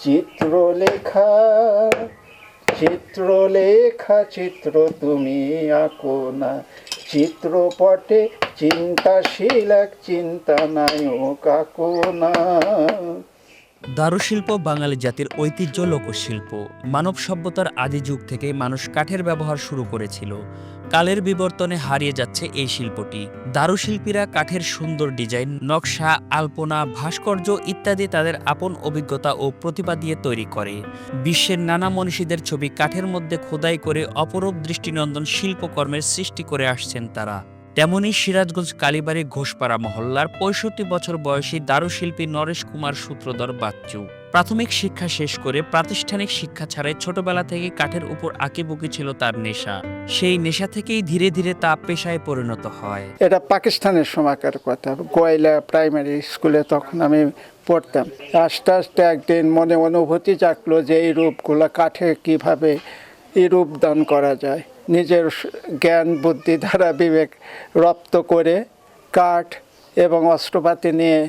চিত্রলেখা চিত্রলেখা চিত্র তুমি আঁকো না। চিত্রপটে চিন্তাশীল এক চিন্তা নায়ক আঁকো না। দারুশিল্প বাঙালি জাতির ঐতিহ্য লোকশিল্প মানব সভ্যতার আদি যুগ থেকে মানুষ কাঠের ব্যবহার শুরু করেছিল। কালের বিবর্তনে হারিয়ে যাচ্ছে এই শিল্পটি। দারুশিল্পীরা কাঠের সুন্দর ডিজাইন, নকশা, আলপনা, ভাস্কর্য ইত্যাদি তাদের আপন অভিজ্ঞতা ও প্রতিভা দিয়ে তৈরি করে। বিশ্বের নানা মনীষীদের ছবি কাঠের মধ্যে খোদাই করে অপরূপ দৃষ্টিনন্দন শিল্পকর্মের সৃষ্টি করে আসছেন তারা। তেমনি সিরাজগঞ্জ কালীবাড়ি ঘোষপাড়া মহল্লার পঁয়ষট্টি বছর বয়সী দারুশিল্পী নরেশ কুমার সূত্রধর বাচ্চু। প্রাথমিক শিক্ষা শেষ করে প্রাতিষ্ঠানিক শিক্ষা ছাড়াই ছোটবেলা থেকে কাঠের উপর আঁকিবুকি ছিল তার নেশা। সেই নেশা থেকেই ধীরে ধীরে তা পেশায় পরিণত হয়। এটা পাকিস্তানের সময়কার কথা। গোয়াইলা প্রাইমারি স্কুলে তখন আমি পড়তাম। আস্তে আস্তে একদিন মনে অনুভূতি জাগলো যে এই রূপগুলো কাঠে কীভাবে এই রূপদান করা যায়। নিজের জ্ঞান, বুদ্ধি দ্বারা বিবেক রপ্ত করে কাঠ এবং অস্ত্রপাতি নিয়ে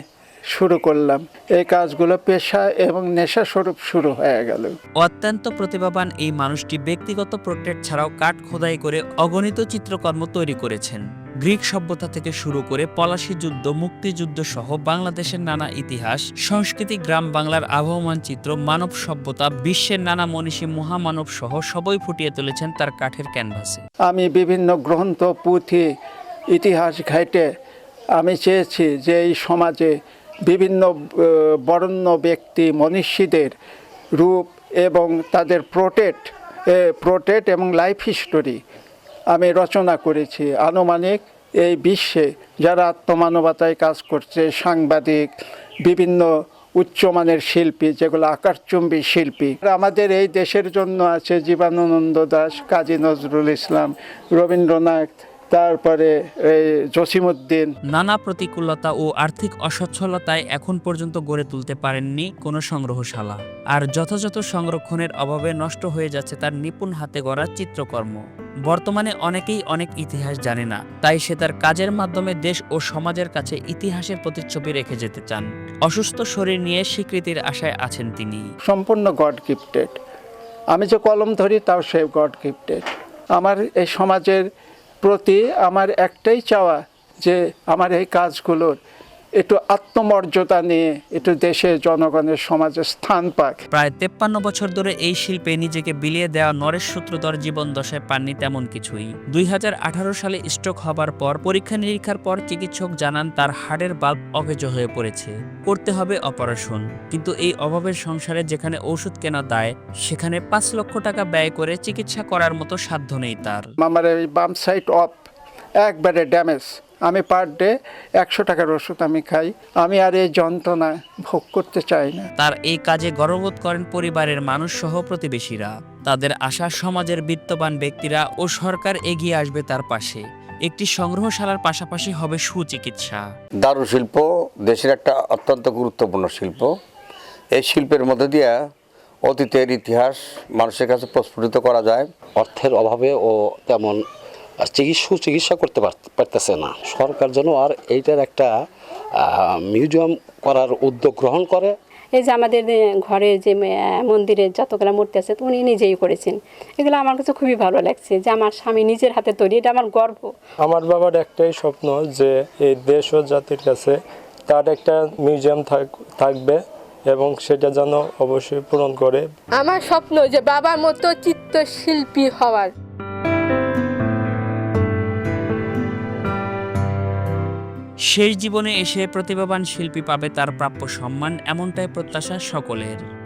শুরু করলাম। এই কাজগুলো পেশা এবং নেশা স্বরূপ শুরু হয়ে গেল। অত্যন্ত প্রতিভাবান এই মানুষটি ব্যক্তিগত প্রোট্রেট ছাড়াও কাঠ খোদাই করে অগণিত চিত্রকর্ম তৈরি করেছেন। গ্রিক সভ্যতা থেকে শুরু করে পলাশী যুদ্ধ, মুক্তিযুদ্ধ সহ বাংলাদেশের নানা ইতিহাস সংস্কৃতি গ্রাম বাংলার আবহমান চিত্র, মানব সভ্যতা, বিশ্বের নানা মনীষী মহামানব সহ সবই ফুটিয়ে তুলেছেন তার কাঠের ক্যানভাসে। আমি বিভিন্ন গ্রন্থ, পুঁথি, ইতিহাস ঘাইটে আমি চেয়েছি যে এই সমাজে বিভিন্ন বরণ্য ব্যক্তি, মনীষীদের রূপ এবং তাদের প্রোটেট প্রোটেট এবং লাইফ হিস্টোরি আমি রচনা করেছি। আনুমানিক এই বিশ্বে যারা আত্মমানবতায় কাজ করছে, সাংবাদিক, বিভিন্ন উচ্চমানের শিল্পী, যেগুলো আকারচুম্বী শিল্পী আমাদের এই দেশের জন্য আছে জীবানন্দ দাস, কাজী নজরুল ইসলাম, রবীন্দ্রনাথ তারপরে এই জসিমুদ্দিন নানা প্রতিকূলতা ও আর্থিক অসচ্ছলতায় এখন পর্যন্ত গড়ে তুলতে পারেননি কোনো সংগ্রহশালা। আর যথাযথ সংরক্ষণের অভাবে নষ্ট হয়ে যাচ্ছে তার নিপুণ হাতে গড়া চিত্রকর্ম। বর্তমানে অনেকেই অনেক ইতিহাস জানে না তাই সে তার কাজের মাধ্যমে দেশ ও সমাজের কাছে ইতিহাসের প্রতিচ্ছবি রেখে যেতে চান। অসুস্থ শরীর নিয়ে স্বীকৃতির আশায় আছেন তিনি। সম্পূর্ণ গড গিফটেড আমি যে কলম ধরি তাও সে গড গিফটেড আমার এই সমাজের প্রতি আমার একটাই চাওয়া যে আমার এই কাজগুলোর একটু আত্মমর্যাদা নিয়ে একটু দেশের জনগণের সমাজে স্থান পাক। প্রায় তেপ্পান্ন বছর ধরে এই শিল্পে নিজেকে বিলিয়ে দেওয়া নরেশ সূত্রধর জীবন দশায় পাননি তেমন কিছুই। দুই হাজার আঠারো সালে স্ট্রোক হবার পর পরীক্ষা নিরীক্ষার পর চিকিৎসক জানান তার হাড়ের বাল্ব অকেজ হয়ে পড়েছে। করতে হবে অপারেশন। কিন্তু এই অভাবের সংসারে যেখানে ওষুধ কেনা দায় সেখানে পাঁচ লক্ষ টাকা ব্যয় করে চিকিৎসা করার মতো সাধ্য নেই তার। আমার এই বাম সাইড অফ একবারে ড্যামেজ আমি পার ডে একশো টাকার ওষুধ আমি খাই। আমি আর এই যন্ত্রণা ভোগ করতে চাই না। তার এই কাজে গর্ববোধ করেন পরিবারের মানুষ সহ প্রতিবেশীরা। তাদের আশা সমাজের বিত্তবান ব্যক্তিরা ও সরকার এগিয়ে আসবে তার পাশে। একটি সংগ্রহশালার পাশাপাশি হবে সুচিকিৎসা। দারু শিল্প দেশের একটা অত্যন্ত গুরুত্বপূর্ণ শিল্প। এই শিল্পের মধ্যে দিয়ে অতীতের ইতিহাস মানুষের কাছে প্রস্ফুটিত করা যায়। অর্থের অভাবে ও তেমন চিকিৎসা সুচিকিৎসা করতে পার- পারতেছে না। সরকার যেন আর এইটার একটা মিউজিয়াম করার উদ্যোগ গ্রহণ করে। এই যে আমাদের ঘরে যে মন্দিরে যতগুলো মূর্তি আছে তো উনি নিজেই করেছেন। এগুলো আমার কাছে খুবই ভালো লাগছে যে আমার স্বামী নিজের হাতে তৈরি এটা আমার গর্ব। আমার বাবার একটাই স্বপ্ন যে এই দেশ ও জাতির কাছে তার একটা মিউজিয়াম থাক- থাকবে এবং সেটা যেন অবশ্যই পূরণ করে। আমার স্বপ্ন যে বাবার মতো চিত্রশিল্পী হওয়ার। শেষ জীবনে এসে প্রতিভাবান শিল্পী পাবে তার প্রাপ্য সম্মান এমনটাই প্রত্যাশা সকলের।